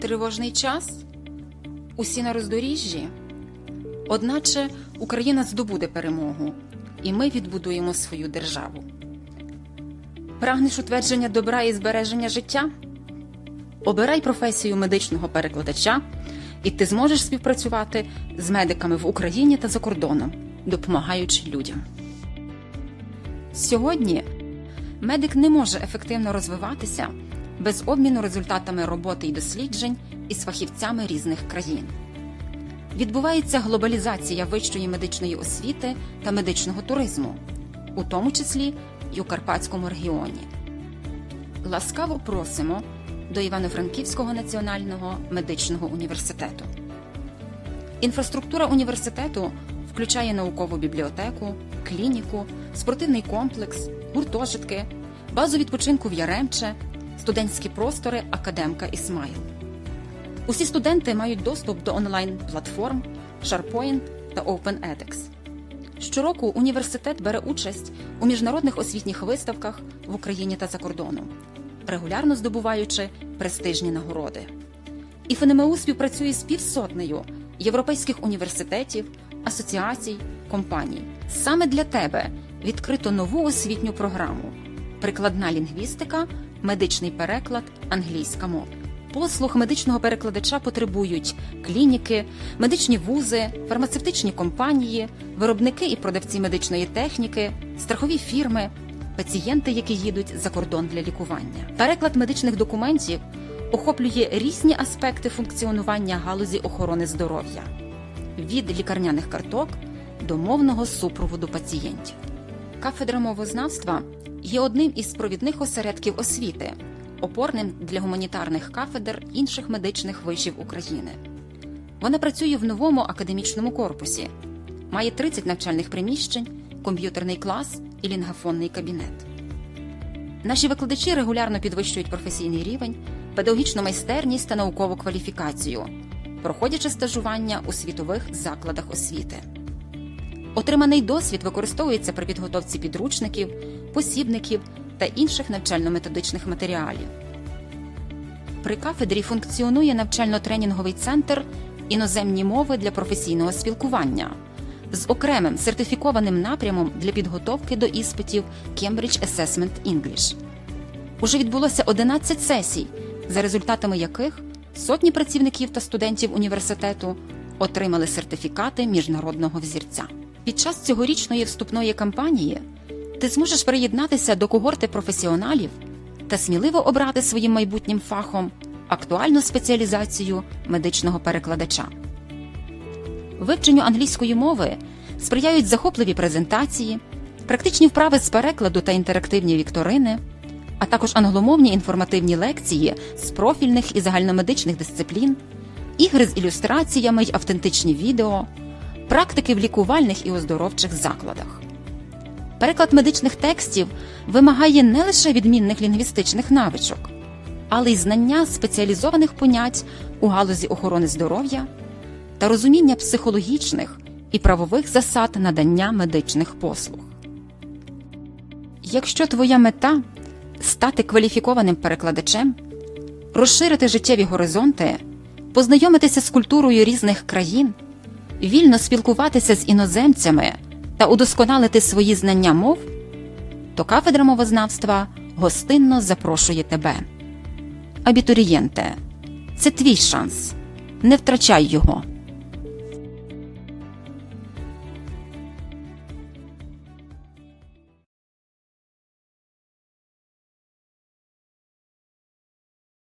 Тривожний час? Усі на роздоріжжі? Одначе Україна здобуде перемогу, і ми відбудуємо свою державу. Прагнеш утвердження добра і збереження життя? Обирай професію медичного перекладача, і ти зможеш співпрацювати з медиками в Україні та за кордоном, допомагаючи людям. Сьогодні медик не може ефективно розвиватися без обміну результатами роботи і досліджень із фахівцями різних країн. Відбувається глобалізація вищої медичної освіти та медичного туризму, у тому числі й у Карпатському регіоні. Ласкаво просимо до Івано-Франківського національного медичного університету. Інфраструктура університету включає наукову бібліотеку, клініку, спортивний комплекс, гуртожитки, базу відпочинку в Яремче, студентські простори Академка Ісмаїл. Усі студенти мають доступ до онлайн-платформ SharePoint та OpenEdX. Щороку університет бере участь у міжнародних освітніх виставках в Україні та за кордоном, регулярно здобуваючи престижні нагороди. І ФНМУ співпрацює з півсотнею європейських університетів, асоціацій, компаній. Саме для тебе відкрито нову освітню програму прикладна лінгвістика, медичний переклад, англійська мова. Послуг медичного перекладача потребують клініки, медичні вузи, фармацевтичні компанії, виробники і продавці медичної техніки, страхові фірми, пацієнти, які їдуть за кордон для лікування. Переклад медичних документів охоплює різні аспекти функціонування галузі охорони здоров'я від лікарняних карток до мовного супроводу пацієнтів. Кафедра мовознавства є одним із провідних осередків освіти, опорним для гуманітарних кафедр інших медичних вишів України. Вона працює в новому академічному корпусі, має 30 навчальних приміщень, комп'ютерний клас і лінгафонний кабінет. Наші викладачі регулярно підвищують професійний рівень, педагогічну майстерність та наукову кваліфікацію, проходячи стажування у світових закладах освіти. Отриманий досвід використовується при підготовці підручників, посібників та інших навчально-методичних матеріалів. При кафедрі функціонує навчально-тренінговий центр іноземні мови для професійного спілкування з окремим сертифікованим напрямом для підготовки до іспитів Cambridge Assessment English. Уже відбулося 11 сесій, за результатами яких сотні працівників та студентів університету отримали сертифікати міжнародного взірця. Під час цьогорічної вступної кампанії ти зможеш приєднатися до когорти професіоналів та сміливо обрати своїм майбутнім фахом актуальну спеціалізацію медичного перекладача. Вивченню англійської мови сприяють захопливі презентації, практичні вправи з перекладу та інтерактивні вікторини, а також англомовні інформативні лекції з профільних і загальномедичних дисциплін, ігри з ілюстраціями й автентичні відео, практики в лікувальних і оздоровчих закладах. Переклад медичних текстів вимагає не лише відмінних лінгвістичних навичок, але й знання спеціалізованих понять у галузі охорони здоров'я та розуміння психологічних і правових засад надання медичних послуг. Якщо твоя мета стати кваліфікованим перекладачем, розширити життєві горизонти, познайомитися з культурою різних країн, вільно спілкуватися з іноземцями та удосконалити свої знання мов, то кафедра мовознавства гостинно запрошує тебе. Абітурієнте, це твій шанс. Не втрачай його.